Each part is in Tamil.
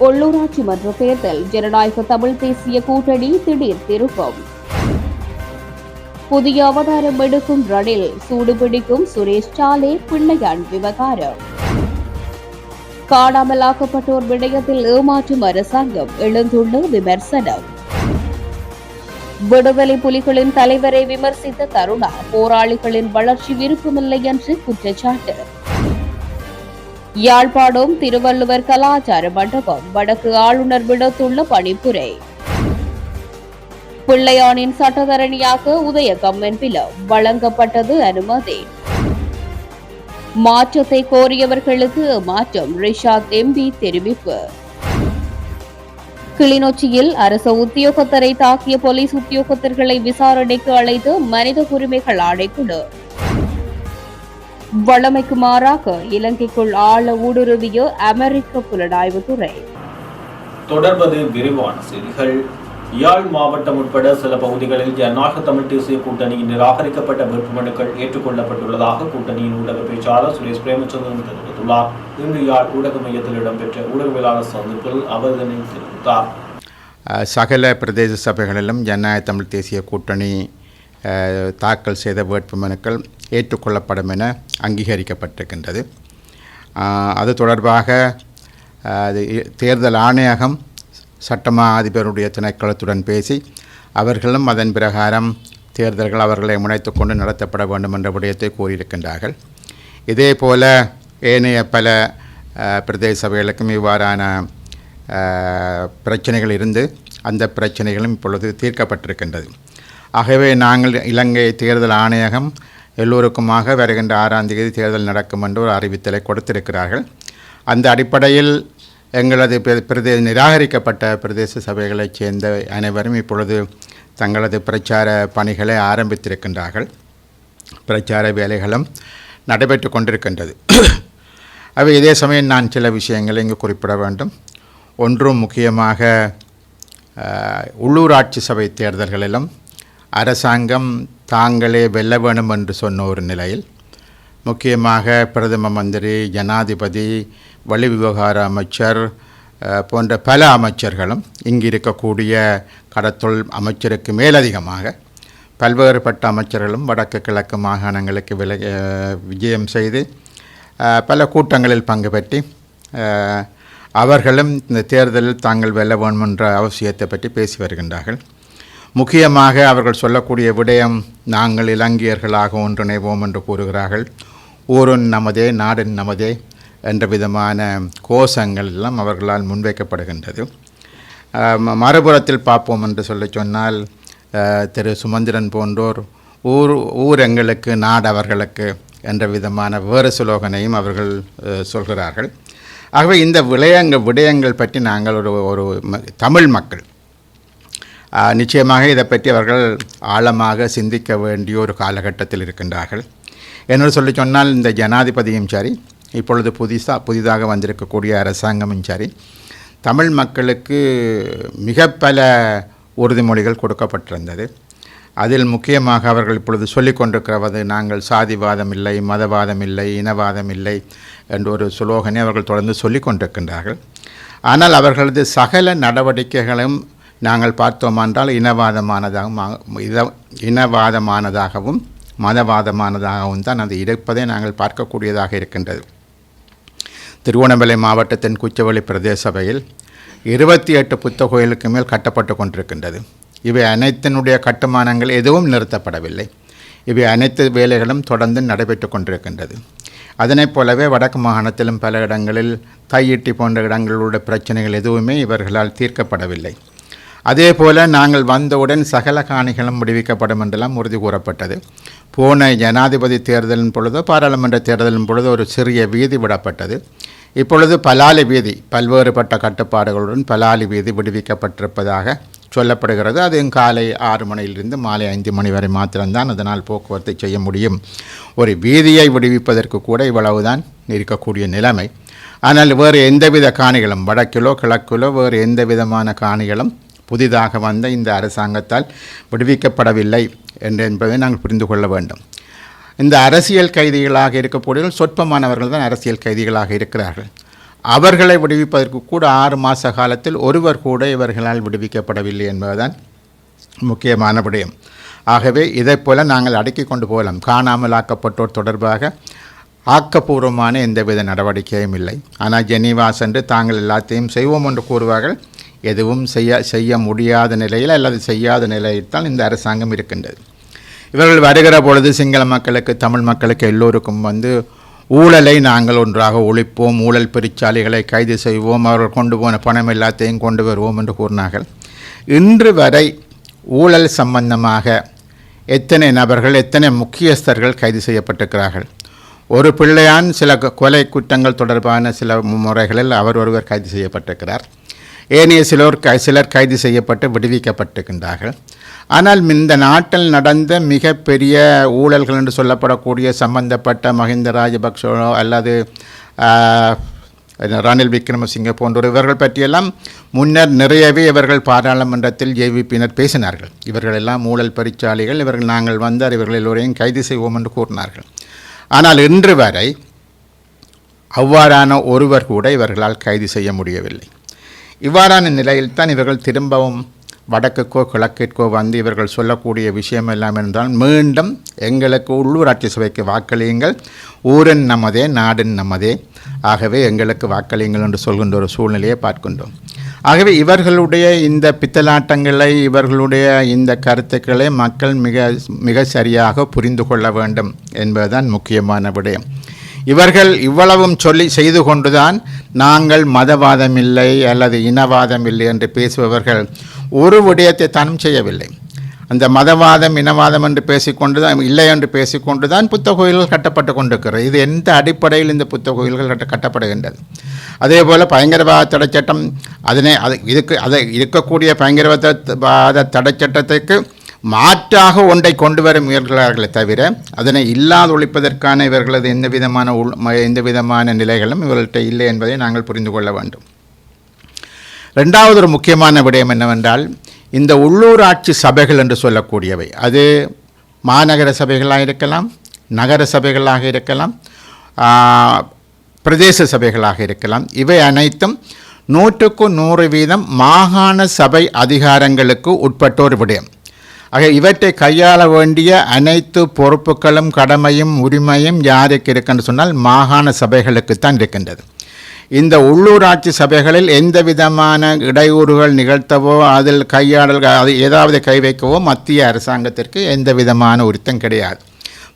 உள்ளூராட்சி மன்ற தேர்தல். ஜனநாயக தமிழ் தேசிய கூட்டணி திடீர் திருப்பம். புதிய அவதாரம் எடுக்கும் ரணில் சூடுபிடிக்கும் சுரேஷ் சாலே பிள்ளையான் விவகாரம். காணாமலாக்கப்பட்டோர் விடயத்தில் ஏமாற்றும் அரசாங்கம் எழுந்துள்ள விமர்சனம். விடுதலை புலிகளின் தலைவரை விமர்சித்த கருணா போராளிகளின் வளர்ச்சி விருப்பமில்லை என்று குற்றச்சாட்டு. யாழ்ப்பாணம் திருவள்ளுவர் கலாச்சார மண்டபம் வடக்கு ஆளுநர் விடுத்துள்ள பணிப்புரை. பிள்ளையானின் சட்டத்தரணியாக உதய கம்மென்பிலம் வழங்கப்பட்டது அனுமதி. மாற்றத்தை கோரியவர்களுக்கு மாற்றம் ரிஷாத் எம்பி தெரிவிப்பு. கிளிநொச்சியில் அரசு உத்தியோகத்தரை தாக்கிய போலீஸ் உத்தியோகத்தர்களை விசாரணைக்கு அழைத்து மனித உரிமைகள் ஆணைக்குழு. வழமைக்கு மாறாக இலங்கைக்குள் ஆழ ஊடுருவிய அமெரிக்க புலனாய்வுத்துறை தொடர்வது விரிவான செய்திகள். யாழ் மாவட்டம் உட்பட சில பகுதிகளில் ஜனநாயக தமிழ் தேசிய கூட்டணியின் நிராகரிக்கப்பட்ட வேட்புமனுக்கள் ஏற்றுக்கொள்ளப்பட்டுள்ளதாக கூட்டணியின் ஊடக பேச்சாளர் சுரேஷ் பிரேமச்சந்திரன் தெரிவித்துள்ளார். இன்று யாழ் ஊடக மையத்தில் இடம்பெற்ற ஊடகவியலாளர் சந்திப்பில் அவர் இதனை தெரிவித்தார். சகல பிரதேச சபைகளிலும் ஜனநாயக தமிழ் தேசிய கூட்டணி தாக்கல் செய்த வேட்புமனுக்கள் ஏற்றுக்கொள்ளப்படும் என அங்கீகரிக்கப்பட்டிருக்கின்றது. அது தொடர்பாக அது தேர்தல் ஆணையகம் சட்டமா அதிபருடைய திணைக்களத்துடன் பேசி அவர்களும் அதன் பிரகாரம் தேர்தல்கள் அவர்களை முனைத்து கொண்டு நடத்தப்பட வேண்டும் என்ற விடயத்தை கூறியிருக்கின்றார்கள். இதே போல ஏனைய பல பிரதேச சபைகளுக்கும் இவ்வாறான பிரச்சனைகள் இருந்து அந்த பிரச்சனைகளும் இப்பொழுது தீர்க்கப்பட்டிருக்கின்றது. ஆகவே நாங்கள் இலங்கை தேர்தல் ஆணையகம் எல்லோருக்குமாக வருகின்ற ஆறாம் தேதி தேர்தல் நடக்கும் என்று ஒரு அறிவித்தலை கொடுத்திருக்கிறார்கள். அந்த அடிப்படையில் எங்களது பிரதே நிராகரிக்கப்பட்ட பிரதேச சபைகளைச் சேர்ந்த அனைவரும் இப்பொழுது தங்களது பிரச்சார பணிகளை ஆரம்பித்திருக்கின்றார்கள். பிரச்சார வேலைகளும் நடைபெற்று கொண்டிருக்கின்றது. அவை இதே சமயம் நான் சில விஷயங்களை இங்கு குறிப்பிட வேண்டும். ஒன்றும் முக்கியமாக உள்ளூராட்சி சபை தேர்தல்களிலும் அரசாங்கம் தாங்களே வெல்ல வேணும் என்று சொன்ன ஒரு நிலையில் முக்கியமாக பிரதம மந்திரி ஜனாதிபதி வழி விவகார அமைச்சர் போன்ற பல அமைச்சர்களும் இங்கு இருக்கக்கூடிய கடத்தொழில் அமைச்சருக்கு மேலதிகமாக பல்வேறுபட்ட அமைச்சர்களும் வடக்கு கிழக்கு மாகாணங்களுக்கு வில விஜயம் செய்து பல கூட்டங்களில் பங்கு பெற்றி அவர்களும் இந்த தேர்தலில் தாங்கள் வெல்ல வேண்டும் என்ற அவசியத்தை பற்றி பேசி வருகின்றார்கள். முக்கியமாக அவர்கள் சொல்லக்கூடிய விடயம் நாங்கள் இலங்கையர்களாக ஒன்றிணைவோம் என்று கூறுகிறார்கள். ஊரன் நமதே நாடன் நமதே என்ற விதமான கோஷங்கள் எல்லாம் அவர்களால் முன்வைக்கப்படுகின்றது. ம- மறுபுறத்தில் பார்ப்போம் என்று சொல்லி சொன்னால் திரு சுமந்திரன் போன்றோர் ஊர் ஊர் எங்களுக்கு நாடு அவர்களுக்கு என்ற விதமான வேறு சுலோகனையும் அவர்கள் சொல்கிறார்கள். ஆகவே இந்த விடயங்கள் விடயங்கள் பற்றி நாங்கள் ஒரு ஒரு தமிழ் மக்கள் நிச்சயமாக இதை பற்றி அவர்கள் ஆழமாக சிந்திக்க வேண்டிய ஒரு காலகட்டத்தில் இருக்கின்றார்கள். என்னோடு சொல்லி சொன்னால் இந்த ஜனாதிபதியும் சரி இப்பொழுது புதுசாக புதிதாக வந்திருக்கக்கூடிய அரசாங்கமும் சரி தமிழ் மக்களுக்கு மிக பல உறுதிமொழிகள் கொடுக்கப்பட்டிருந்தது. அதில் முக்கியமாக அவர்கள் இப்பொழுது சொல்லிக் கொண்டிருக்கிறது நாங்கள் சாதிவாதம் இல்லை மதவாதம் இல்லை இனவாதம் இல்லை என்ற ஒரு சுலோகனை அவர்கள் தொடர்ந்து சொல்லிக் கொண்டிருக்கின்றார்கள். ஆனால் அவர்களது சகல நடவடிக்கைகளும் நாங்கள் பார்த்தோமென்றால் இனவாதமானதாகவும் ஆ- இத இனவாதமானதாகவும் மதவாதமானதாகவும் தான் அது இருப்பதை நாங்கள் பார்க்கக்கூடியதாக இருக்கின்றது. திருவண்ணாமலை மாவட்டத்தின் குச்சவெளி பிரதேச சபையில் இருபத்தி எட்டு புத்த கோயிலுக்கு மேல் கட்டப்பட்டு கொண்டிருக்கின்றது. இவை அனைத்தினுடைய கட்டுமானங்கள் எதுவும் நிறுத்தப்படவில்லை. இவை அனைத்து வேலைகளும் தொடர்ந்து நடைபெற்று கொண்டிருக்கின்றது. அதனைப் போலவே வடக்கு மாகாணத்திலும் பல இடங்களில் தையிட்டி போன்ற இடங்களுடைய பிரச்சனைகள் எதுவுமே இவர்களால் தீர்க்கப்படவில்லை. அதே போல் நாங்கள் வந்தவுடன் சகல காணிகளும் விடுவிக்கப்படும் என்றெல்லாம் உறுதி கூறப்பட்டது. போன ஜனாதிபதி தேர்தலின் பொழுதோ பாராளுமன்ற தேர்தலின் பொழுது ஒரு சிறிய வீதி விடப்பட்டது. இப்பொழுது பலாலி வீதி பல்வேறுபட்ட கட்டுப்பாடுகளுடன் பலாலி வீதி விடுவிக்கப்பட்டிருப்பதாக சொல்லப்படுகிறது. அது காலை ஆறு மணியிலிருந்து மாலை ஐந்து மணி வரை மாத்திரம்தான் அதனால் போக்குவரத்து செய்ய முடியும். ஒரு வீதியை விடுவிப்பதற்கு கூட இவ்வளவுதான் இருக்கக்கூடிய நிலைமை. ஆனால் வேறு எந்தவித காணிகளும் வடக்கிலோ கிழக்கிலோ வேறு எந்த விதமான காணிகளும் புதிதாக வந்த இந்த அரசாங்கத்தால் விடுவிக்கப்படவில்லை என்று என்பதை நாங்கள் புரிந்து கொள்ள வேண்டும். இந்த அரசியல் கைதிகளாக இருக்கக்கூடியவர்கள் சொற்பமானவர்கள் தான் அரசியல் கைதிகளாக இருக்கிறார்கள். அவர்களை விடுவிப்பதற்கு கூட ஆறு மாத காலத்தில் ஒருவர் கூட இவர்களால் விடுவிக்கப்படவில்லை என்பதுதான் முக்கியமான விடயம். ஆகவே இதைப்போல நாங்கள் அடக்கி கொண்டு போகலாம். காணாமல் ஆக்கப்பட்டோர் தொடர்பாக ஆக்கப்பூர்வமான எந்தவித நடவடிக்கையும் இல்லை. ஆனால் ஜெனீவா சென்று தாங்கள் எல்லாத்தையும் செய்வோம் என்று கூறுவார்கள். எதுவும் செய்ய செய்ய முடியாத நிலையில் அல்லது செய்யாத நிலையில்தான் இந்த அரசாங்கம் இருக்கின்றது. இவர்கள் வருகிற பொழுது சிங்கள மக்களுக்கு தமிழ் மக்களுக்கு எல்லோருக்கும் வந்து ஊழலை நாங்கள் ஒன்றாக ஒழிப்போம் ஊழல் பெருச்சாலைகளை கைது செய்வோம் அவர்கள் கொண்டு போன பணம் எல்லாத்தையும் கொண்டு வருவோம் என்று கூறினார்கள். இன்று வரை ஊழல் சம்பந்தமாக எத்தனை நபர்கள் எத்தனை முக்கியஸ்தர்கள் கைது செய்யப்பட்டிருக்கிறார்கள்? ஒரு பிள்ளையான் சில கொலை குற்றங்கள் தொடர்பான சில முறைகளில் அவர் ஒருவர் கைது செய்யப்பட்டிருக்கிறார். ஏனைய சிலர் கை சிலர் கைது செய்யப்பட்டு விடுவிக்கப்பட்டிருக்கின்றார்கள். ஆனால் இந்த நாட்டில் நடந்த மிகப்பெரிய ஊழல்கள் என்று சொல்லப்படக்கூடிய சம்பந்தப்பட்ட மஹிந்த ராஜபக்ஷோ அல்லது ரணில் விக்ரமசிங்க போன்றோர் இவர்கள் பற்றியெல்லாம் முன்னர் நிறையவே இவர்கள் பாராளுமன்றத்தில் ஜேவிபியினர் பேசினார்கள். இவர்கள் எல்லாம் ஊழல் பரிச்சாலிகள் இவர்கள் நாங்கள் வந்தார் இவர்கள் எல்லோரையும் கைது செய்வோம் என்று கூறினார்கள். ஆனால் இன்று வரை அவ்வாறான ஒருவர் கூட இவர்களால் கைது செய்ய முடியவில்லை. இவ்வாறான நிலையில்தான் இவர்கள் திரும்பவும் வடக்குக்கோ கிழக்கிற்கோ வந்து இவர்கள் சொல்லக்கூடிய விஷயம் எல்லாம் என்றால் மீண்டும் எங்களுக்கு உள்ளூராட்சி சபைக்கு வாக்களியுங்கள். ஊரன் நமதே நாடன் நமதே. ஆகவே எங்களுக்கு வாக்களியுங்கள் என்று சொல்கின்ற ஒரு சூழ்நிலையை பார்க்கின்றோம். ஆகவே இவர்களுடைய இந்த பித்தலாட்டங்களை இவர்களுடைய இந்த கருத்துக்களை மக்கள் மிக மிக சரியாக புரிந்து கொள்ள வேண்டும் என்பதுதான் முக்கியமான விடயம். இவர்கள் இவ்வளவும் சொல்லி செய்து கொண்டுதான் நாங்கள் மதவாதம் இல்லை அல்லது இனவாதம் இல்லை என்று பேசுபவர்கள் ஒரு விடயத்தை தானும் செய்யவில்லை. அந்த மதவாதம் இனவாதம் என்று பேசிக்கொண்டு தான் இல்லை என்று பேசிக்கொண்டு தான் புத்த கோயில்கள் கட்டப்பட்டு கொண்டிருக்கிறது. இது எந்த அடிப்படையில் இந்த புத்த கோயில்கள் கட்ட கட்டப்படுகின்றது? அதே போல் பயங்கரவாத தடைச்சட்டம் அதனை அது இதுக்கு அதை இருக்கக்கூடிய பயங்கரவாத தடைச்சட்டத்துக்கு மாற்றாக ஒன்றை கொண்டு வர முயல்கிறார்களே தவிர அதனை இல்லாது ஒழிப்பதற்கான இவர்களது எந்த விதமான உள் ம- எந்த விதமான நிலைகளும் இவர்கள்ட்ட இல்லை என்பதை நாங்கள் புரிந்து கொள்ள வேண்டும். ரெண்டாவது ஒரு முக்கியமான விடயம் என்னவென்றால் இந்த உள்ளூராட்சி சபைகள் என்று சொல்லக்கூடியவை. அது மாநகர சபைகளாக இருக்கலாம் நகர சபைகளாக இருக்கலாம் பிரதேச சபைகளாக இருக்கலாம். இவை அனைத்தும் நூற்றுக்கு நூறு வீதம் மாகாண சபை அதிகாரங்களுக்கு உட்பட்ட ஒரு விடயம். ஆக இவற்றை கையாள வேண்டிய அனைத்து பொறுப்புகளும் கடமையும் உரிமையும் யாருக்கு இருக்குன்னு சொன்னால் மாகாண சபைகளுக்குத்தான் இருக்கின்றது. இந்த உள்ளூராட்சி சபைகளில் எந்த விதமான இடையூறுகள் நிகழ்த்தவோ அதில் கையாடல் அது ஏதாவது கை வைக்கவோ மத்திய அரசாங்கத்திற்கு எந்த விதமான உரித்தம் கிடையாது.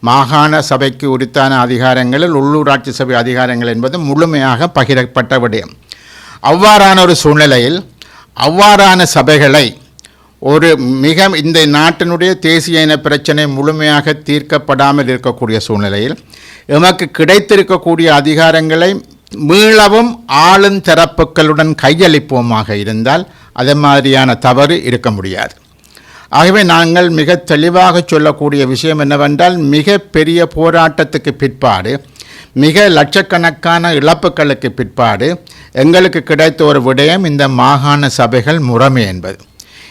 மாகாண சபைக்கு உரித்தான அதிகாரங்களில் உள்ளூராட்சி சபை அதிகாரங்கள் என்பது முழுமையாக பகிரப்பட்ட விடயம். அவ்வாறான ஒரு சூழ்நிலையில் அவ்வாறான சபைகளை ஒரு மிக இந்த நாட்டினுடைய தேசிய இன பிரச்சனை முழுமையாக தீர்க்கப்படாமல் இருக்கக்கூடிய சூழ்நிலையில் எமக்கு கிடைத்திருக்கக்கூடிய அதிகாரங்களை மீளவும் ஆளும் தரப்புகளுடன் கையளிப்போமாக இருந்தால் அதே மாதிரியான தவறு இருக்க முடியாது. ஆகவே நாங்கள் மிக தெளிவாக சொல்லக்கூடிய விஷயம் என்னவென்றால் மிக பெரிய போராட்டத்துக்கு பிற்பாடு மிக லட்சக்கணக்கான இழப்புகளுக்கு பிற்பாடு எங்களுக்கு கிடைத்த ஒரு விடயம் இந்த மாகாண சபைகள் முறைமை என்பது.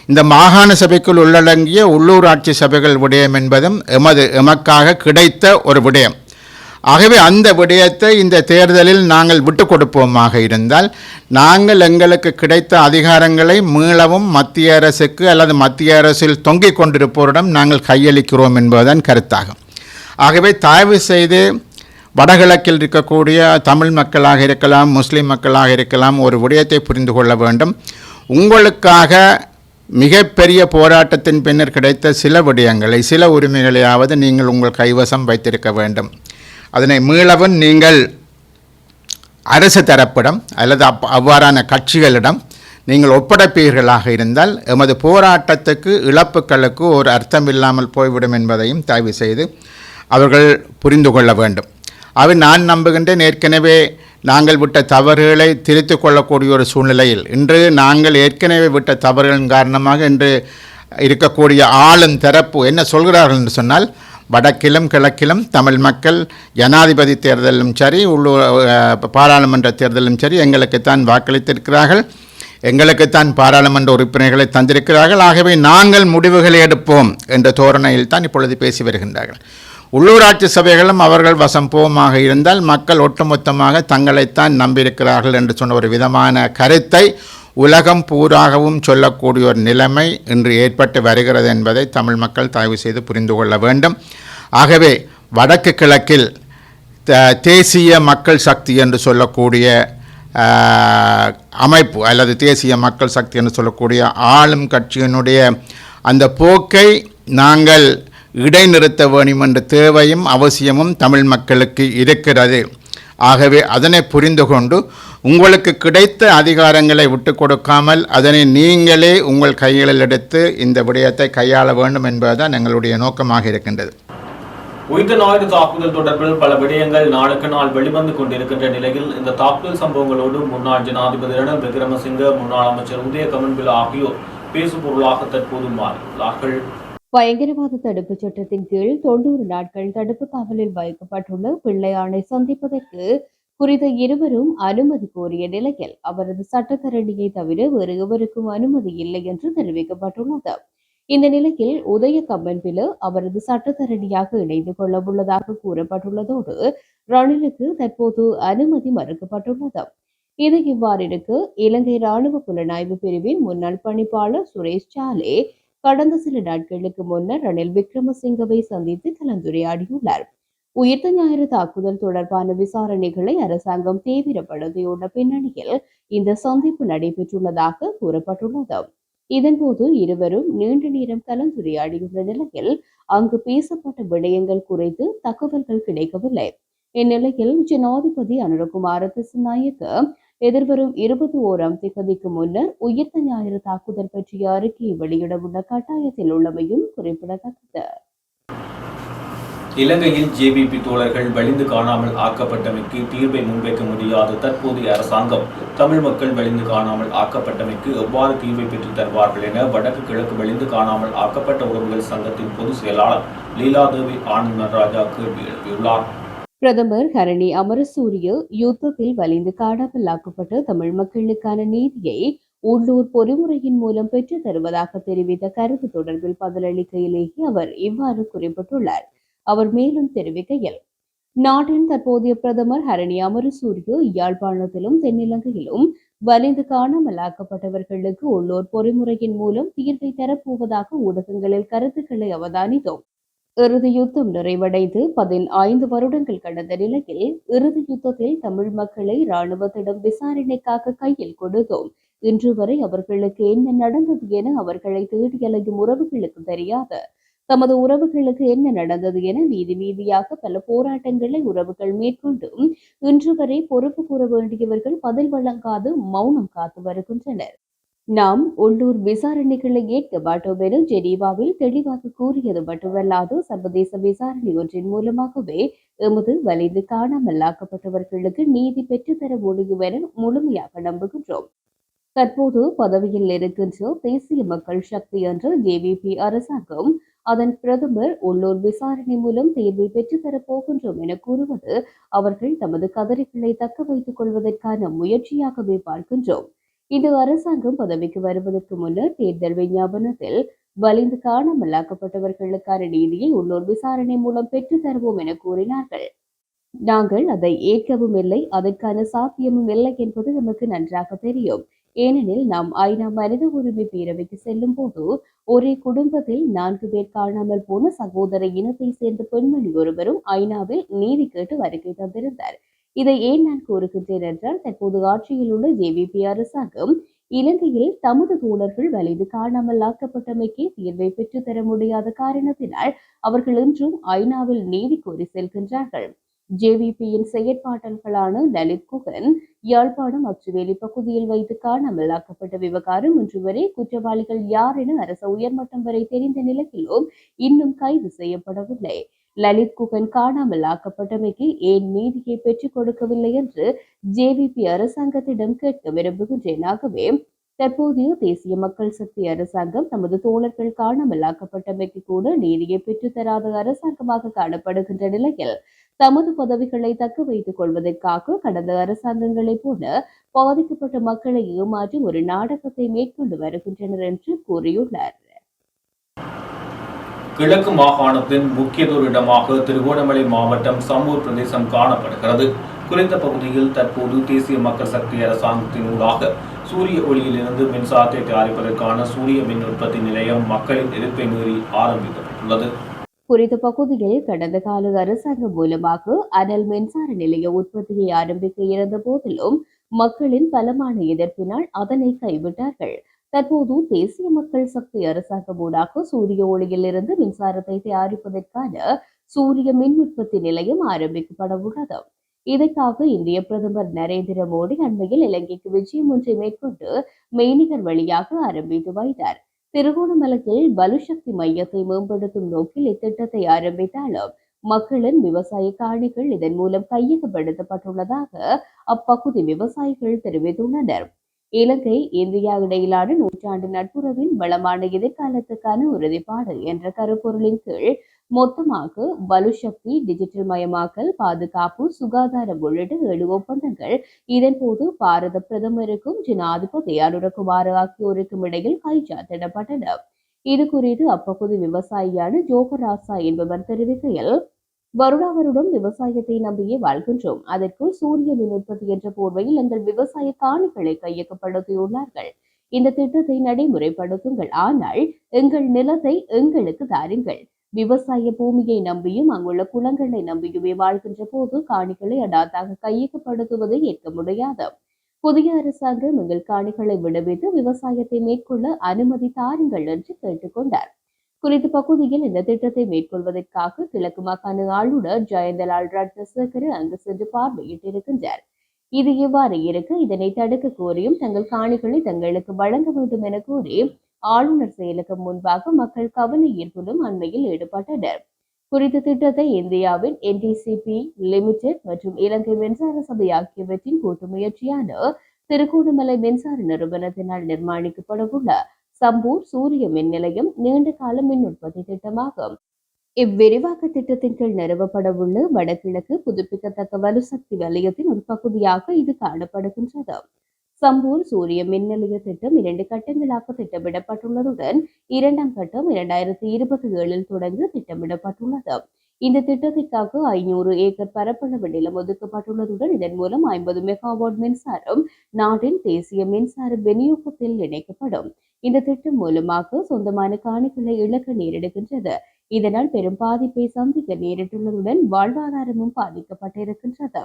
இந்த மாகாண சபைக்குள் உள்ளடங்கிய உள்ளூராட்சி சபைகள் விடயம் என்பதும் எமது எமக்காக கிடைத்த ஒரு விடயம். ஆகவே அந்த விடயத்தை இந்த தேர்தலில் நாங்கள் விட்டு கொடுப்போமாக இருந்தால் நாங்கள் எங்களுக்கு கிடைத்த அதிகாரங்களை மீளவும் மத்திய அரசுக்கு அல்லது மத்திய அரசில் தொங்கிக் கொண்டிருப்போரிடம் நாங்கள் கையளிக்கிறோம் என்பதுதான் கருத்தாகும். ஆகவே தயவு செய்து வடகிழக்கில் இருக்கக்கூடிய தமிழ் மக்களாக இருக்கலாம் முஸ்லீம் மக்களாக இருக்கலாம் ஒரு விடயத்தை புரிந்து கொள்ள வேண்டும். உங்களுக்காக மிகப்பெரிய போராட்டத்தின் பின்னர் கிடைத்த சில விடயங்களை சில உரிமைகளையாவது நீங்கள் உங்கள் கைவசம் வைத்திருக்க வேண்டும். அதனை மீளவும் நீங்கள் அரசு தரப்பிடம் அல்லது அப் அவ்வாறான கட்சிகளிடம் நீங்கள் ஒப்படைப்பீர்களாக இருந்தால் எமது போராட்டத்துக்கு இழப்புகளுக்கு ஒரு அர்த்தம் இல்லாமல் போய்விடும் என்பதையும் தயவு செய்து அவர்கள் புரிந்து கொள்ள வேண்டும். அவை நான் நம்புகின்றேன். ஏற்கனவே நாங்கள் விட்ட தவறுகளை திருத்திக் கொள்ளக்கூடிய ஒரு சூழ்நிலையில் இன்று நாங்கள் ஏற்கனவே விட்ட தவறுகளின் காரணமாக இன்று இருக்கக்கூடிய ஆளும் தரப்பு என்ன சொல்கிறார்கள் என்று சொன்னால் வடக்கிலும் கிழக்கிலும் தமிழ் மக்கள் ஜனாதிபதி தேர்தலும் சரி உள்ளூர் பாராளுமன்ற தேர்தலும் சரி எங்களுக்குத்தான் வாக்களித்திருக்கிறார்கள். எங்களுக்குத்தான் பாராளுமன்ற உறுப்பினர்களை தந்திருக்கிறார்கள். ஆகவே நாங்கள் முடிவுகளை எடுப்போம் என்ற தோரணையில் தான் இப்பொழுது பேசி வருகின்றார்கள். உள்ளூராட்சி சபைகளும் அவர்கள் வசம் போவமாக இருந்தால் மக்கள் ஒட்டுமொத்தமாக தங்களைத்தான் நம்பியிருக்கிறார்கள் என்று சொன்ன ஒரு விதமான கருத்தை உலகம் பூராகவும் சொல்லக்கூடிய ஒரு நிலைமை இன்று ஏற்பட்டு வருகிறது என்பதை தமிழ் மக்கள் தயவு செய்து புரிந்து கொள்ள வேண்டும். ஆகவே வடக்கு கிழக்கில் த- தேசிய மக்கள் சக்தி என்று சொல்லக்கூடிய அமைப்பு அல்லது தேசிய மக்கள் சக்தி என்று சொல்லக்கூடிய ஆளும் கட்சியினுடைய அந்த போக்கை நாங்கள் இடைநிறுத்த வேண்டும் என்ற தேவையும் அவசியமும் தமிழ் மக்களுக்கு இருக்கிறது. ஆகவே அதனை புரிந்து கொண்டு உங்களுக்கு கிடைத்த அதிகாரங்களை விட்டு கொடுக்காமல் அதனை நீங்களே உங்கள் கைகளில் எடுத்து இந்த விடயத்தை கையாள வேண்டும் என்பதுதான் எங்களுடைய நோக்கமாக இருக்கின்றது. உயிர் ஞாயிறு தாக்குதல் தொடர்பில் பல விடயங்கள் நாளுக்கு நாள் வெளிவந்து கொண்டிருக்கின்ற நிலையில் இந்த தாக்குதல் சம்பவங்களோடு முன்னாள் ஜனாதிபதி ரணில் விக்ரமசிங்க முன்னாள் அமைச்சர் உதய கமன்பில் ஆகியோர் பேசுபொருளாக தற்போது மாறியுள்ளார்கள். பயங்கரவாத தடுப்புச் சட்டத்தின் கீழ் தொண்ணூறு நாட்கள் தடுப்பு காவலில் வைக்கப்பட்டுள்ள பிள்ளையானை சந்திப்பதற்கு குறித்த இருவரும் அனுமதி கோரிய நிலையில் அவரது சட்டத்தரணியை தவிர வேறு எவருக்கும் அனுமதி இல்லை என்று தெரிவிக்கப்பட்டுள்ளது. இந்த நிலையில் உதய கம்பன்பில அவரது சட்டத்தரணியாக இணைந்து கொள்ள உள்ளதாக கூறப்பட்டுள்ளதோடு ரணிலுக்கு தற்போது அனுமதி மறுக்கப்பட்டுள்ளது. இது இவ்வாறிருக்க இலங்கை ராணுவ புலனாய்வு பிரிவின் முன்னாள் பணிப்பாளர் சுரேஷ் சாலே கடந்த சில நாட்களுக்கு முன்னர் ரணில் விக்ரமசிங்கவை சந்தித்து கலந்துரையாடியுள்ளார். உயிர்த்த ஞாயிறு தாக்குதல் தொடர்பான விசாரணைகளை அரசாங்கம் தீவிரப்படுத்தியுள்ள பின்னணியில் இந்த சந்திப்பு நடைபெற்றுள்ளதாக கூறப்பட்டுள்ளது. இதன்போது இருவரும் நீண்ட நேரம் கலந்துரையாடியுள்ள நிலையில் அங்கு பேசப்பட்ட விடயங்கள் குறித்து தகவல்கள் கிடைக்கவில்லை. இந்நிலையில் ஜனாதிபதி அனுரகுமார திசுநாயக்க எதிர்வரும் இருபத்தி ஓராம் திகதிக்கு முன்னர் உயிர்த்த ஞாயிறு தாக்குதல் பற்றிய அறிக்கையை வெளியிட உள்ள கட்டாயத்தில் உள்ளமையும் குறிப்பிடத்தக்கது. இலங்கையில் ஜேபிபி தோழர்கள் வலிந்து காணாமல் ஆக்கப்பட்டமைக்கு தீர்வை முன்வைக்க முடியாத தற்போதைய அரசாங்கம் தமிழ் மக்கள் வலிந்து காணாமல் ஆக்கப்பட்டமைக்கு எவ்வாறு தீர்வை பெற்றுத் தருவார்கள் என வடக்கு கிழக்கு வலிந்து காணாமல் ஆக்கப்பட்ட உறவுகள் சங்கத்தின் பொதுச் செயலாளர் லீலாதேவி ஆனந்த் நடராஜா கேள்வி எழுப்பியுள்ளார். பிரதமர் ஹரணி அமரசூரிய யுத்தத்தில் வலிந்து காணாமலாக்கப்பட்ட தமிழ் மக்களுக்கான நீதியை உள்ளூர் பொறிமுறையின் மூலம் பெற்றுத் தருவதாக தெரிவித்த கருத்து தொடர்பில் பதிலளிக்கையிலேயே அவர் இவ்வாறு குறிப்பிட்டுள்ளார். அவர் மேலும் தெரிவிக்கையில் நாட்டின் தற்போதைய பிரதமர் ஹரணி அமரசூரிய யாழ்ப்பாணத்திலும் தென்னிலங்கையிலும் வலிந்து காணாமலாக்கப்பட்டவர்களுக்கு உள்ளூர் பொறிமுறையின் மூலம் தீர்வை தரப்போவதாக ஊடகங்களில் கருத்துக்களை அவதானித்தோம். இறுதி யுத்தம் நிறைவடைந்து பதினைந்து வருடங்கள் கடந்த நிலையில் இறுதி யுத்தத்தில் தமிழ் மக்களை இராணுவத்திடம் விசாரணைக்காக கையில் கொடுத்தோம். இன்று வரை அவர்களுக்கு என்ன நடந்தது என அவர்களை தேடி அலையும் உறவுகளுக்கு தெரியாது. தமது உறவுகளுக்கு என்ன நடந்தது என வீதி வீதியாக பல போராட்டங்களை உறவுகள் மேற்கொண்டும் இன்று வரை பொறுப்பு கூற வேண்டியவர்கள் பதில் வழங்காது மௌனம் காத்து வருகின்றனர். நாம் உள்ளூர் விசாரணைகளை ஏற்க மாட்டோம் என ஜெனீவாவில் தெளிவாக கூறியது மட்டுமல்லாது சர்வதேச விசாரணை ஒன்றின் மூலமாகவே எமது வலிந்து காணாமலாக்கப்பட்டவர்களுக்கு நீதி பெற்றுத்தர முடியும் என முழுமையாக நம்புகின்றோம். தற்போது பதவியில் இருக்கின்ற தேசிய மக்கள் சக்தி என்ற ஜேவிபி அரசாங்கம் அதன் பிரதமர் உள்ளூர் விசாரணை மூலம் தேர்வை பெற்றுத்தரப் போகின்றோம் என கூறுவது அவர்கள் தமது கதறிகளை தக்க வைத்துக் கொள்வதற்கான முயற்சியாகவே பார்க்கின்றோம். இது அரசாங்கம் பதவிக்கு வருவதற்கு முன்னர் தேர்தல் விஞ்ஞாபனத்தில் வலிந்து காணாமலாக்கப்பட்டவர்களுக்கான நீதியை உள்ளூர் விசாரணை மூலம் பெற்றுத் தருவோம் என கூறினார்கள். நாங்கள் அதை ஏற்கவும் இல்லை அதற்கான சாத்தியமும் இல்லை என்பது நமக்கு நன்றாக தெரியும். ஏனெனில் நாம் ஐநா மனித உரிமை பேரவைக்கு செல்லும் போது ஒரே குடும்பத்தில் நான்கு பேர் காணாமல் போன சகோதர இனத்தை சேர்ந்த பெண்மணி ஒருவரும் ஐநாவில் நீதி கேட்டு வருகை தந்திருந்தார். இதை ஏன் நான் கூறுகின்றேன் என்றால் தற்போது ஆட்சியில் உள்ள ஜேவிபி அரசாங்கம் இலங்கையில் தமது தோழர்கள் வலிது காணாமல் ஆக்கப்பட்டமைக்கு தீர்வை பெற்றுத்தர முடியாத காரணத்தினால் அவர்கள் இன்றும் ஐநாவில் நீதி கோரி செல்கின்றார்கள். ஜேவிபியின் செயற்பாட்டல்களான லலித் குகன் யாழ்ப்பாணம் அச்சுவேலி பகுதியில் வைத்து காணாமலாக்கப்பட்ட விவகாரம் இன்று வரை குற்றவாளிகள் யார் என அரச உயர்மட்டம் வரை தெரிந்த நிலையிலும் இன்னும் கைது செய்யப்படவில்லை. லலித் குகன் காணாமல் ஆக்கப்பட்டமைக்கு ஏன் நீதியை பெற்றுக் கொடுக்கவில்லை என்று ஜேவிபி அரசாங்கத்திடம் கேட்க விரும்புகின்றேனாகவே தற்போதைய தேசிய மக்கள் சக்தி அரசாங்கம் தமது தோழர்கள் காணாமல் ஆக்கப்பட்டமைக்கு கூட நீதியை பெற்றுத்தராத அரசாங்கமாக காணப்படுகின்ற நிலையில் தமது பதவிகளை தக்க வைத்துக் கொள்வதற்காக கடந்த அரசாங்கங்களைப் போல பாதிக்கப்பட்ட மக்களை ஏமாற்றி ஒரு நாடகத்தை மேற்கொண்டு வருகின்றனர் என்று கூறியுள்ளார். கிழக்கு மாகாணத்தின் முக்கியதொரு இடமாக திருகோணமலை மாவட்டம் சம்பூர் பிரதேசம் காணப்படுகிறது. குறைந்த பகுதியில் தற்போது தேசிய மக்கள் சக்தி அரசாங்கத்தின் ஊடாக சூரிய ஒளியிலிருந்து மின்சாரத்தை தயாரிப்பதற்கான சூரிய மின் உற்பத்தி நிலையம் மக்களின் எதிர்ப்பை மீறி ஆரம்பிக்கப்பட்டுள்ளது. குறித்த பகுதியில் கடந்த கால அரசாங்கம் மூலமாக அனல் மின்சார நிலைய உற்பத்தியை ஆரம்பிக்க இருந்த போதிலும் மக்களின் பலமான எதிர்ப்பினால் அதனை கைவிட்டார்கள். தற்போது தேசிய மக்கள் சக்தி அரசாங்கம் ஊடாக சூரிய ஒளியிலிருந்து மின்சாரத்தை தயாரிப்பதற்கான சூரிய மின் உற்பத்தி நிலையம் ஆரம்பிக்கப்பட உள்ளது. இதற்காக இந்திய பிரதமர் நரேந்திர மோடி அண்மையில் இலங்கைக்கு விஜயம் ஒன்றை மேற்கொண்டு மெய்நிகர் வழியாக ஆரம்பித்து வைத்தார். திருகோணமலையில் பலுசக்தி மையத்தை மேம்படுத்தும் நோக்கில் இத்திட்டத்தை ஆரம்பித்தாலும் மக்களின் விவசாய காணிகள் இதன் மூலம் கையகப்படுத்தப்பட்டுள்ளதாக அப்பகுதி விவசாயிகள் தெரிவித்துள்ளனர். இலங்கை இந்தியா இடையிலான நூற்றாண்டு நட்புறவின் வளமான எதிர்காலத்துக்கான உறுதிப்பாடு என்ற கருப்பொருளின் கீழ் மொத்தமாக வலுசக்தி டிஜிட்டல் மயமாக்கல் பாதுகாப்பு சுகாதாரம் உள்ளிட்ட ஏழு ஒப்பந்தங்கள் இதன்போது பாரத பிரதமருக்கும் ஜனாதிபதி அனுரகுமார் ஆகியோருக்கும் இடையில் கைச்சாத்திடப்பட்டன. இது குறித்து அப்பகுதி விவசாயியான ஜோகராசா என்பவர் தெரிவிக்கையில் வருடா வருடம் விவசாயத்தை நம்பியே வாழ்கின்றோம். அதற்குள் சூரிய மின் உற்பத்தி என்ற போர்வையில் எங்கள் விவசாய காணிகளை கையகப்படுத்தியுள்ளார்கள். இந்த திட்டத்தை நடைமுறைப்படுத்துங்கள். ஆனால் எங்கள் நிலத்தை எங்களுக்கு தாருங்கள். விவசாய பூமியை நம்பியும் அங்குள்ள குளங்களை நம்பியுமே வாழ்கின்ற போது காணிகளை அடாத்தாக கையகப்படுத்துவதை ஏற்க முடியாது. புதிய அரசாங்கம் எங்கள் காணிகளை விடுவித்து விவசாயத்தை மேற்கொள்ள அனுமதி தாருங்கள் என்று கேட்டுக்கொண்டார். குறித்த பகுதியில் இந்த திட்டத்தை மேற்கொள்வதற்காக கிழக்கு மாகாண ஆளுநர் ஜெயந்தலால் ரத்னசேகர் அங்கு சென்று பார்வையிட்டிருக்கின்றார். இது இவ்வாறு இருக்க இதனை தடுக்க கோரியும் தங்கள் காணிகளை தங்களுக்கு வழங்க வேண்டும் என கோரி ஆளுநர் செயலுக்கு முன்பாக மக்கள் கவன ஈர்ப்பிலும் அண்மையில் ஈடுபட்டனர். குறித்த திட்டத்தை இந்தியாவின் என்டிசிபி லிமிடெட் மற்றும் இலங்கை மின்சார சபை ஆகியவற்றின் கூட்டு முயற்சியான திருகோணமலை மின்சார நிறுவனத்தினால் நிர்மாணிக்கப்படவுள்ள சம்பூர் சூரிய மின் நிலையம் நீண்ட கால மின் உற்பத்தி திட்டமாகும். இவ்விரிவாக்க திட்டத்தின் கீழ் நிறுவப்படவுள்ள வடகிழக்கு புதுப்பிக்கத்தக்க வலுசக்தி வலயத்தின் ஒரு பகுதியாக இது காணப்படுகின்றது. சம்பூர் சூரிய மின் நிலைய திட்டம் இரண்டு கட்டங்களாக திட்டமிடப்பட்டுள்ளதுடன் இரண்டாம் கட்டம் இரண்டாயிரத்தி இருபத்தி ஏழில் தொடங்க திட்டமிடப்பட்டுள்ளது. இந்த திட்டத்திற்காக ஐநூறு ஏக்கர் பரப்பளவு நிலம் ஒதுக்கப்பட்டுள்ளதுடன் இதன் மூலம் ஐம்பது மெகாவாட் மின்சாரம் நாட்டின் தேசிய மின்சார விநியோகத்தில் இணைக்கப்படும். இந்த திட்டம் மூலமாக சொந்தமான காணிகளை இழக்க நேரிடுகின்றது. இதனால் பெரும் பாதிப்பை சந்திக்க நேரிட்டுள்ளதுடன் வாழ்வாதாரமும் பாதிக்கப்பட்டிருக்கின்றது.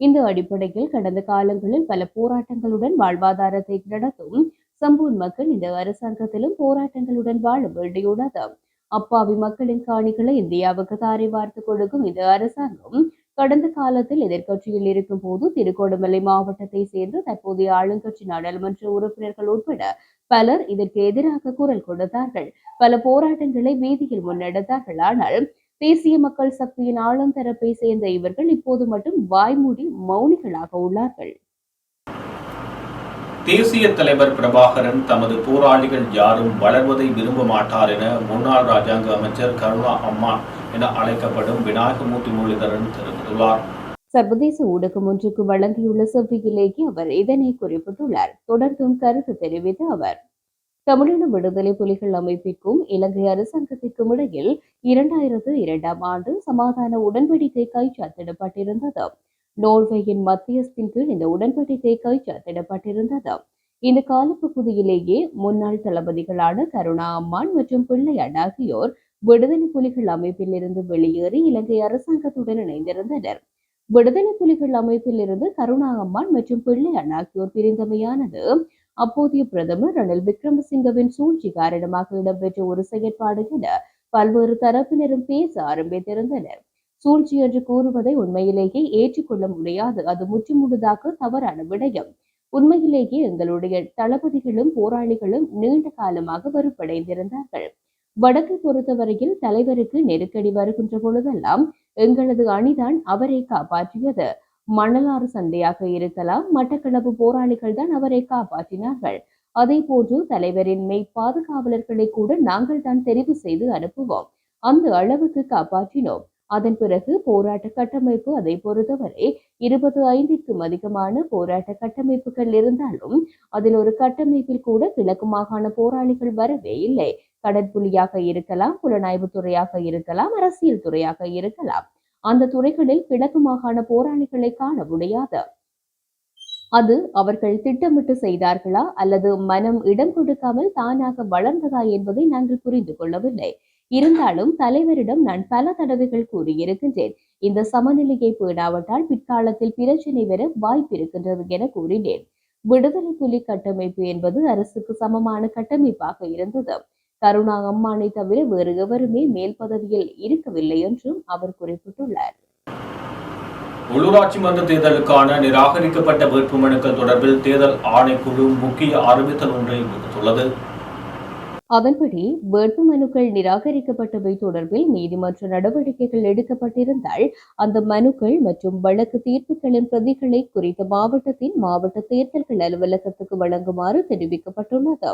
இந்த அடிப்படையில் கடந்த காலங்களில் பல போராட்டங்களுடன் வாழ்வாதாரத்தை நடத்தும் சம்பூர் மக்கள் இந்த அரசாங்கத்திலும் போராட்டங்களுடன் வாழ வேண்டியுள்ளது. அப்பாவி மக்களின் காணிகளை இந்தியாவுக்கு தாரை வார்த்து கொடுக்கும் இந்த அரசாங்கம் கடந்த காலத்தில் எதிர்க்கட்சியில் இருக்கும் போது திருகோணமலை மாவட்டத்தை சேர்ந்த தற்போதைய ஆளுங்கட்சி நாடாளுமன்ற உறுப்பினர்கள் உட்பட பலர் இதற்கு எதிராக குரல் கொடுத்தார்கள். பல போராட்டங்களை வீதியில் முன்னெடுத்தார்கள். ஆனால் தேசிய மக்கள் சக்தியின் ஆளும் தரப்பை சேர்ந்த இவர்கள் இப்போது மட்டும் வாய்மூடி மௌனிகளாக உள்ளார்கள். தேசிய தலைவர் பிரபாகரன் தமது போராளிகள் யாரும் வளர்வதை விரும்ப மாட்டார் என முன்னாள் ராஜாங்க அமைச்சர் கருணா அம்மான் என அழைக்கப்படும் விநாயகமூர்த்தி முரளிதரன் தெரிவித்துள்ளார். சர்வதேச ஊடகம் ஒன்றுக்கு வழங்கியுள்ள செவ்வியிலேயே அவர் இதனை குறிப்பிட்டுள்ளார். தொடர்ந்தும் கருத்து தெரிவித்த அவர் தமிழின விடுதலை புலிகள் அமைப்பிற்கும் இலங்கை அரசாங்கத்திற்கும் இடையில் இரண்டாயிரத்து இரண்டாம் ஆண்டு சமாதான உடன்படிக்கை கைச்சாத்திடப்பட்டிருந்தது. நோர்வேயின் மத்தியஸ்தின் கீழ் இந்த உடன்படிக்கை கைச்சாத்திடப்பட்டிருந்தது. இந்த காலப்பகுதியிலேயே முன்னாள் தளபதிகளான கருணா அம்மான் மற்றும் பிள்ளையான் ஆகியோர் விடுதலை புலிகள் அமைப்பில் இருந்து வெளியேறி இலங்கை அரசாங்கத்துடன் இணைந்திருந்தனர். விடுதலை புலிகள் அமைப்பில் இருந்து கருணா அம்மான் மற்றும் பிள்ளையான் ஆகியோர் பிரிந்தமையானது அப்போதைய பிரதமர் ரணில் விக்ரமசிங்கவின் சூழ்ச்சி காரணமாக இடம்பெற்ற ஒரு செயற்பாடு என பல்வேறு தரப்பினரும் பேச ஆரம்பித்திருந்தனர். சூழ்ச்சி என்று கூறுவதை உண்மையிலேயே ஏற்றுக்கொள்ள முடியாது. அது முற்றுமுழுதாக தவறான விடயம். உண்மையிலேயே எங்களுடைய தளபதிகளும் போராளிகளும் நீண்ட காலமாக வெறுப்படைந்திருந்தார்கள். வடக்கை பொறுத்தவரையில் தலைவருக்கு நெருக்கடி வருகின்ற பொழுதெல்லாம் எங்களது அணிதான் அவரை காப்பாற்றியது. மணலாறு சண்டையாக இருக்கலாம் மட்டக்களப்பு போராளிகள் தான் அவரை காப்பாற்றினார்கள். அதே போன்று தலைவரின் மெய் பாதுகாவலர்களை கூட நாங்கள் தான் தெரிவு செய்து அனுப்புவோம். அந்த அளவுக்கு காப்பாற்றினோம். அதன் பிறகு போராட்ட கட்டமைப்பு அதை பொறுத்தவரை இருபது ஐந்திற்கும் அதிகமான போராட்ட கட்டமைப்புகள் இருந்தாலும் அதில் ஒரு கட்டமைப்பில் கூட கிழக்கு மாகாண போராளிகள் வரவே இல்லை. கடற்புலியாக இருக்கலாம் புலனாய்வு துறையாக இருக்கலாம் அரசியல் துறையாக இருக்கலாம். அந்த துறைகளில் கிழக்கு மாகாண போராளிகளை காண முடியாது அது அவர்கள் திட்டமிட்டு செய்தார்களா அல்லது மனம் இடம் கொடுக்காமல் தானாக வளர்ந்ததா என்பதை நாங்கள் புரிந்து கொள்ளவில்லை. இருந்தாலும் தலைவரிடம் நான் பல தடவைகள் கூறியிருக்கின்றேன். இந்த சமநிலையை பேணாவிட்டால் பிற்காலத்தில் பிரச்சினை வர வாய்ப்பிருக்கின்றது என கூறினேன். விடுதலை புலி கட்டமைப்பு என்பது அரசுக்கு சமமான கட்டமைப்பாக இருந்தது. கருணா அம்மானை தவிர வேறு எவருமே மேல் பதவியில் இருக்கவில்லை என்றும் அவர் குறிப்பிட்டுள்ளார். உள்ளூராட்சி மன்ற தேர்தலுக்கான நிராகரிக்கப்பட்ட வேட்புமனுக்கள் தொடர்பில் தேர்தல் ஆணைக்குழு முக்கிய அறிவித்தல் ஒன்றை விடுத்துள்ளது. அதன்படி வேட்புமனுக்கள் நிராகரிக்கப்பட்டவை தொடர்பில் நீதிமன்ற நடவடிக்கைகள் எடுக்கப்பட்டிருந்தால் அந்த மனுக்கள் மற்றும் வழக்கு தீர்ப்புகளின் பிரதிகளை குறித்த மாவட்டத்தின் மாவட்ட தேர்தல்கள் அலுவலகத்துக்கு வழங்குமாறு தெரிவிக்கப்பட்டுள்ளது.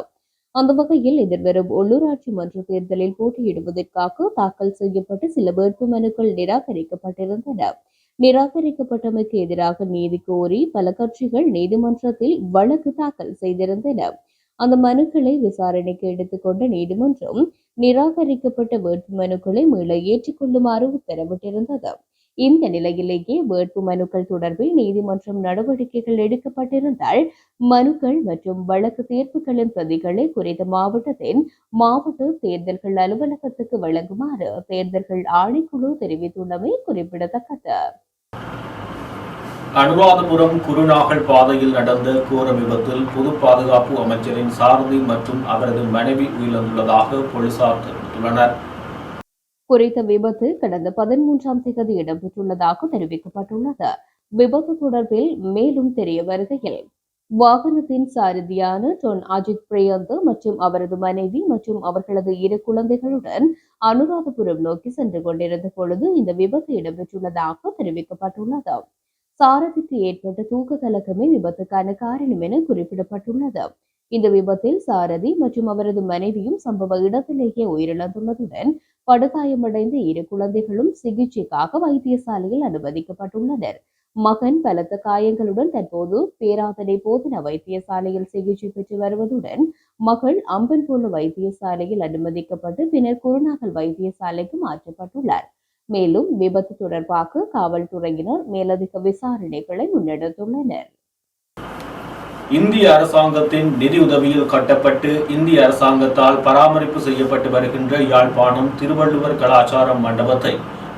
அந்த வகையில் எதிர்வரும் உள்ளூராட்சி மன்ற தேர்தலில் போட்டியிடுவதற்காக தாக்கல் செய்யப்பட்ட சில வேட்பு மனுக்கள் நிராகரிக்கப்பட்டிருந்தன. நிராகரிக்கப்பட்டமைக்கு எதிராக நீதி கோரி பல கட்சிகள் நீதிமன்றத்தில் வழக்கு தாக்கல் செய்திருந்தன. அந்த மனுக்களை விசாரணைக்கு எடுத்துக்கொண்ட நீதிமன்றம் நிராகரிக்கப்பட்ட வேட்புமனுக்களை மீள ஏற்றுக்கொள்ளுமாறு உத்தரவிட்டிருந்தது இந்த நிலையிலேயே வேட்பு மனுக்கள் தொடர்பில் நீதிமன்றம் நடவடிக்கைகள் எடுக்கப்பட்டிருந்தால் மனுக்கள் மற்றும் வழக்கு தீர்ப்புகளின் பிரதிகளை குறித்த மாவட்டத்தின் மாவட்ட தேர்தல்கள் அலுவலகத்துக்கு வழங்குமாறு தேர்தல்கள் ஆணைக்குழு தெரிவித்துள்ளமை குறிப்பிடத்தக்கது. அனுராதபுரம் குருநாகல் பாதையில் நடந்த கோர விபத்தில் பொது பாதுகாப்பு அமைச்சரின் சாரதி மற்றும் அவரது மனைவி உயிரிழந்துள்ளதாக போலீசார் தெரிவித்துள்ளனர். குறித்த விபத்து கடந்த பதிமூன்றாம் தேதி இடம்பெற்றுள்ளதாக தெரிவிக்கப்பட்டுள்ளது. விபத்து தொடர்பில் மேலும் தெரிய வருகையில் வாகனத்தின் சாரதியான டொன் அஜித் பிரியந்த் மற்றும் அவரது மனைவி மற்றும் அவர்களது இரு குழந்தைகளுடன் அனுராதபுரம் நோக்கி சென்று கொண்டிருந்த பொழுது இந்த விபத்து இடம்பெற்றுள்ளதாக தெரிவிக்கப்பட்டுள்ளது. சாரதிக்கு ஏற்பட்ட தூக்க கலக்கமே விபத்துக்கான காரணம் என குறிப்பிடப்பட்டுள்ளது. இந்த விபத்தில் சாரதி மற்றும் அவரது மனைவியும் சம்பவ இடத்திலேயே உயிரிழந்துள்ளதுடன் படுகாயமடைந்த இரு குழந்தைகளும் சிகிச்சைக்காக வைத்தியசாலையில் அனுமதிக்கப்பட்டுள்ளனர். மகன் பலத்த காயங்களுடன் தற்போது பேராதனை போதன வைத்தியசாலையில் சிகிச்சை பெற்று வருவதுடன் மகள் அம்பன்போல வைத்தியசாலையில் அனுமதிக்கப்பட்டு பின்னர் குருநாகல் வைத்தியசாலைக்கு மாற்றப்பட்டுள்ளார். மேலும் விபத்து தொடர்பாக காவல்துறையினர் மேலதிக விசாரணைகளை முன்னெடுத்துள்ளனர். இந்திய அரசாங்கத்தின் நிதியுதவியில் கட்டப்பட்டு இந்திய அரசாங்கத்தால் பராமரிப்பு செய்யப்பட்டு வருகின்ற யாழ்ப்பாணம் திருவள்ளுவர் கலாச்சார மண்டபத்தை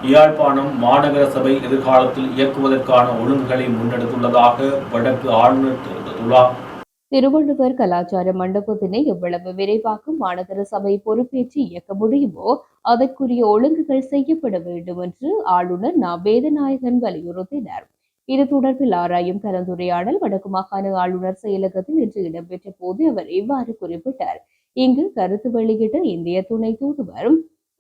யாழ்ப்பாணம் மாநகர சபை எதிர்காலத்தில் இயக்குவதற்கான ஒழுங்குகளை முன்னெடுத்துள்ளதாக வடக்கு ஆளுநர் தெரிவித்துள்ளார் திருவள்ளுவர் கலாச்சார மண்டபத்தினை எவ்வளவு விரைவாக மாநகர சபை பொறுப்பேற்று இயக்க முடியுமோ அதற்குரிய ஒழுங்குகள் செய்யப்பட வேண்டும் என்று ஆளுநர் நா. வேதநாயகன் வலியுறுத்தினார். இது தொடர்பில் ஆராயும் கலந்துரையாடல் வடக்கு மாகாண ஆளுநர் செயலகத்தில் இன்று இடம்பெற்ற போது அவர் இவ்வாறு குறிப்பிட்டார். இங்கு கருத்து வெளியிட்ட இந்திய துணை தூதுவர்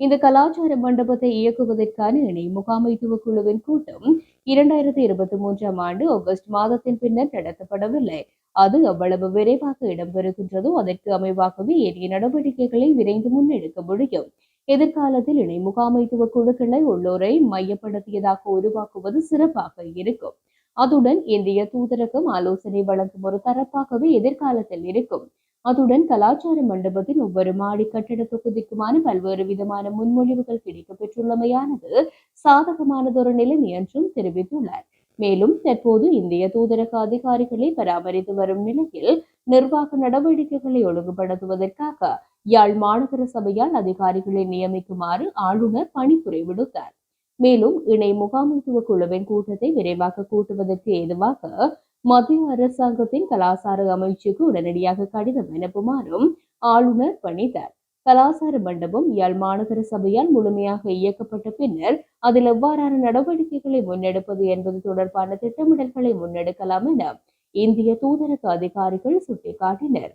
இந்த கலாச்சார மண்டபத்தை இயக்குவதற்கான இணை முகாமைத்துவ குழுவின் கூட்டம் இரண்டாயிரத்தி இருபத்தி மூன்றாம் ஆண்டு ஆகஸ்ட் மாதத்தின் பின்னர் நடத்தப்படவில்லை. அது அவ்வளவு விரைவாக இடம்பெறுகின்றதோ அதற்கு அமைவாகவே ஏனைய நடவடிக்கைகளை விரைந்து முன்னெடுக்க முடியும். எதிர்காலத்தில் இணை முகாமைத்துவ குழுக்களை உள்ளோரை மையப்படுத்தியதாக உருவாக்குவது சிறப்பாக இருக்கும். அதுடன் இந்திய தூதரகம் ஆலோசனை வழங்கும் ஒரு தரப்பாகவே எதிர்காலத்தில் இருக்கும். அதுடன் கலாச்சார மண்டபத்தில் ஒவ்வொரு மாடி கட்டிட தொகுதிக்குமான பல்வேறு விதமான முன்மொழிவுகள் கிடைக்கப் பெற்றுள்ளமையானது சாதகமானதொரு நிலைமை என்றும் தெரிவித்துள்ளார். மேலும் தற்போது இந்திய தூதரக அதிகாரிகளை பராமரித்து வரும் நிலையில் நிர்வாக நடவடிக்கைகளை ஒழுங்குபடுத்துவதற்காக யாழ் மாநகர சபையால் அதிகாரிகளை நியமிக்குமாறு ஆளுநர் பணிப்புரை விடுத்தார். மேலும் இணை முகாமைத்துவ குழுவின் கூட்டத்தை விரைவாக கூட்டுவதற்கு ஏதுவாக மத்திய அரசாங்கத்தின் கலாசார அமைச்சுக்கு உடனடியாக கடிதம் அனுப்புமாறும் ஆளுநர் பணித்தார். கலாசார மண்டபம் யாழ் மாநகர சபையால் முழுமையாக இயக்கப்பட்ட பின்னர் அதில் எவ்வாறான நடவடிக்கைகளை முன்னெடுப்பது என்பது தொடர்பான திட்டமிடல்களை முன்னெடுக்கலாம் என இந்திய தூதரக அதிகாரிகள் சுட்டிக்காட்டினர்.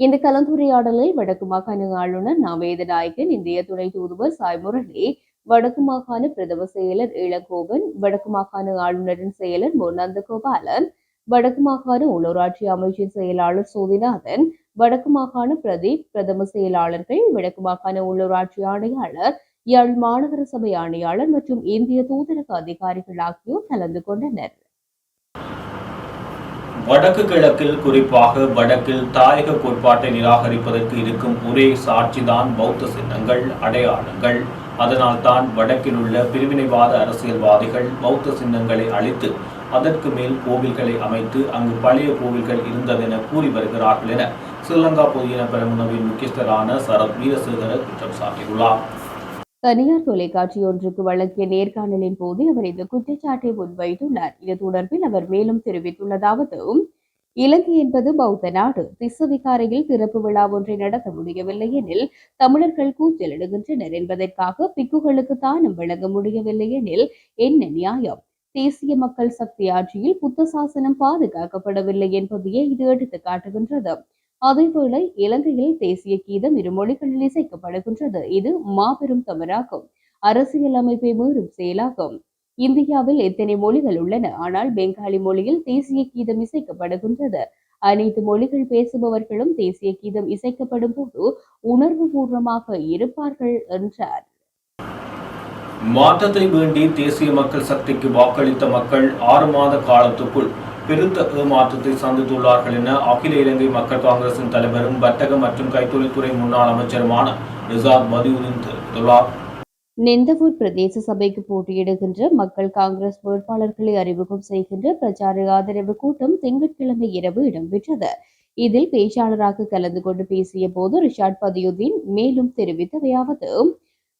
இந்த கலந்துரையாடலில் வடக்கு மாகாண ஆளுநர் நவேத நாயகன் இந்திய துணை தூதுவர் சாய் முரளி வடக்கு மாகாண பிரதம செயலர் இளங்கோவன் வடக்கு மாகாண ஆளுநரின் செயலர் முர்நந்த நந்தகோபாலன் வடக்கு மாகாண உள்ளூராட்சி அமைச்சின் செயலாளர் சோதிநாதன் வடக்கு மாகாண பிரதீப் பிரதம செயலாளர்கள் வடக்கு மாகாண உள்ளூராட்சி ஆணையாளர் யாழ் மாநகர சபை ஆணையாளர் மற்றும் இந்திய தூதரக அதிகாரிகள் ஆகியோர் கலந்து கொண்டனர். வடக்கு கிழக்கில் குறிப்பாக வடக்கில் தாயக கோட்பாட்டை நிராகரிப்பதற்கு இருக்கும் ஒரே சாட்சிதான் பௌத்த சின்னங்கள் அடையாளங்கள். அதனால்தான் வடக்கில் உள்ள பிரிவினைவாத அரசியல்வாதிகள் பௌத்த சின்னங்களை அழித்து அதற்கு மேல் கோவில்களை அமைத்து அங்கு பழைய கோவில்கள் இருந்ததென கூறி வருகிறார்கள் என ஸ்ரீலங்கா பொதுஜன பெருமுனவின் முக்கியஸ்தரான சரத் வீரசேகர குற்றம் சாட்டியுள்ளார். தனியார் தொலைக்காட்சி ஒன்றுக்கு வழங்கிய நேர்காணலின் போது அவர் இந்த குற்றச்சாட்டை முன்வைத்துள்ளார். இது தொடர்பில் அவர் மேலும் தெரிவித்துள்ளதாவது இலங்கை என்பது பௌத்த நாடு. திஸ்ஸவிகாரையில் திறப்பு விழா ஒன்றை நடத்த முடியவில்லை எனில் தமிழர்கள் கூச்சலிடுகின்றனர் என்பதற்காக பிக்குகளுக்கு தானம் வழங்க முடியவில்லை எனில் என்ன நியாயம்? தேசிய மக்கள் சக்தி ஆட்சியில் புத்த சாசனம் பாதுகாக்கப்படவில்லை என்பதையே இது எடுத்து காட்டுகின்றது? அதேவேளை இலங்கையில் தேசிய கீதம் இரு மொழிகளில் இசைக்கப்படுகின்றது. இது மாபெரும் தவறாகும் அரசியல் அமைப்பை மீறும் செயலாகும் இந்தியாவில் எத்தனை மொழிகள் உள்ளன? ஆனால் பெங்காலி மொழியில் தேசிய கீதம் இசைக்கப்படுகின்றது. அனைத்து மொழிகள் பேசுபவர்களும் தேசிய கீதம் இசைக்கப்படும் போது உணர்வு பூர்வமாக இருப்பார்கள் என்றார். மாற்றத்தை வேண்டி தேசிய மக்கள் சக்திக்கு வாக்களித்த மக்கள் ஆறு மாத காலத்துக்குள் பெருத்த ஏமாற்றத்தை சந்தித்துள்ளார்கள் என அகில இலங்கை மக்கள் காங்கிரசின் தலைவரும் வர்த்தக மற்றும் கைத்தொழில்துறை முன்னாள் அமைச்சருமான ரிசாத் மதியுதீன் தெரிவித்துள்ளார். நெந்தவூர் பிரதேச சபைக்கு போட்டியிடுகின்ற மக்கள் காங்கிரஸ் வேட்பாளர்களை அறிமுகம் செய்கின்ற பிரச்சார ஆதரவு கூட்டம் திங்கட்கிழமை இரவு இடம்பெற்றது. இதில் பேச்சாளராக கலந்து கொண்டு பேசிய போது ரிஷாட் பதியுதீன் மேலும் தெரிவித்தவையாவது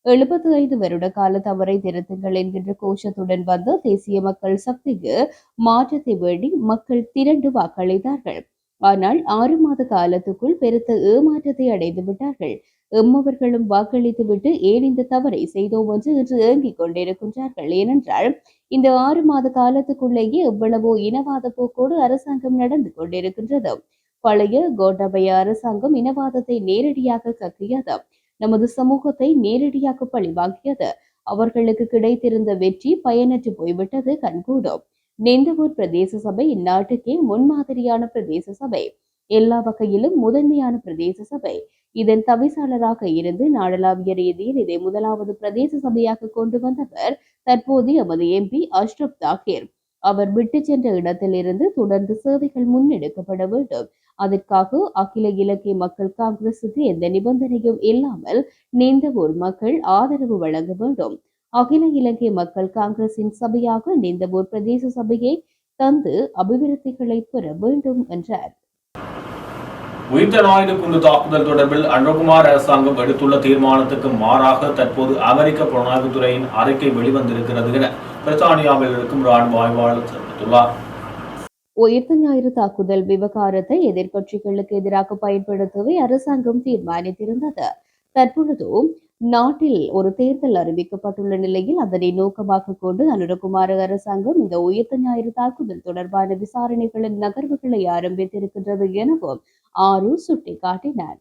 எழுபத்தி ஐந்து வருட கால தவறை திருத்துங்கள் என்கின்ற கோஷத்துடன் வந்த தேசிய மக்கள் சக்திக்கு மாற்றத்தை வேண்டி மக்கள் திரண்டு வாக்களித்தார்கள். ஆனால் ஆறு மாத காலத்துக்குள் பெருத்த ஏமாற்றத்தை அடைந்து விட்டார்கள். எம்மவர்களும் வாக்களித்துவிட்டு ஏன் இந்த தவறை செய்தோம் என்று இன்று ஏங்கிக் கொண்டிருக்கின்றார்கள். ஏனென்றால் இந்த ஆறு மாத காலத்துக்குள்ளேயே எவ்வளவோ இனவாத போக்கோடு அரசாங்கம் நடந்து கொண்டிருக்கின்றது. பழைய கோட்டபய அரசாங்கம் இனவாதத்தை நேரடியாக கக்கியது. நமது சமூகத்தை நேரடியாக பழிவாங்கியது. அவர்களுக்கு கிடைத்திருந்த வெற்றி பயனற்று போய்விட்டது கண்கூடும். நெந்தவூர் பிரதேச சபை இந்நாட்டுக்கே முன்மாதிரியான பிரதேச சபை. எல்லா வகையிலும் முதன்மையான பிரதேச சபை. இதன் தவிசாளராக இருந்து நாடளாவிய ரீதியில் இதை முதலாவது பிரதேச சபையாக கொண்டு வந்தவர் தற்போது எமது எம்பி அஷ்ரப் தாக்கீர் அவர் விட்டு சென்ற இடத்திலிருந்து தொடர்ந்து சேவைகள் முன்னெடுக்கப்பட வேண்டும். அதற்காக அகில இலங்கை மக்கள் காங்கிரசுக்கு எந்த நிபந்தனையும் இல்லாமல் நீந்தவூர் மக்கள் ஆதரவு வழங்க வேண்டும். அகில இலங்கை மக்கள் காங்கிரசின் சபையாக நீந்தவூர் பிரதேச சபையை தந்து அபிவிருத்திகளை பெற வேண்டும் என்றார். உயிர்த்த ஞாயிறு குண்டு தாக்குதல் தொடர்பில் அனுகுமார் அரசாங்கம் எடுத்துள்ள தீர்மானத்துக்கு மாறாக தற்போது அமெரிக்க புலனாய்வுத்துறையின் அறிக்கை வெளிவந்திருக்கிறது என பிரித்தானியாவில் இருக்கும் ராணுவ ஆய்வாளர் தெரிவித்துள்ளார். உயிர்த்த ஞாயிறு தாக்குதல் விவகாரத்தை எதிர்க்கட்சிகளுக்கு எதிராக பயன்படுத்தவே அரசாங்கம் தீர்மானித்திருந்தது. தற்பொழுது நாட்டில் ஒரு தேர்தல் அறிவிக்கப்பட்டுள்ள நிலையில் அதனை நோக்கமாக கொண்டு அனுரகுமார அரசாங்கம் இந்த உயிர்த்த ஞாயிறு தாக்குதல் தொடர்பான விசாரணைகளின் நகர்வுகளை ஆரம்பித்திருக்கின்றது எனவும் ஆறு சுட்டிக்காட்டினார்.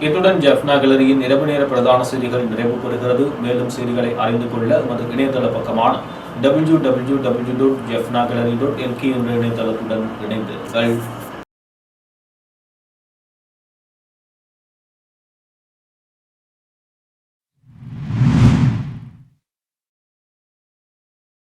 இத்துடன் ஜெஃப்னா கேலரியின் இரவு நேர பிரதான செய்திகள் நிறைவு பெறுகிறது மேலும் செய்திகளை அறிந்து கொள்ள நமது இணையதள பக்கமான W W W dot Jaffna gallery dot LK என்ற இணையதளத்துடன் இணைந்திருங்கள்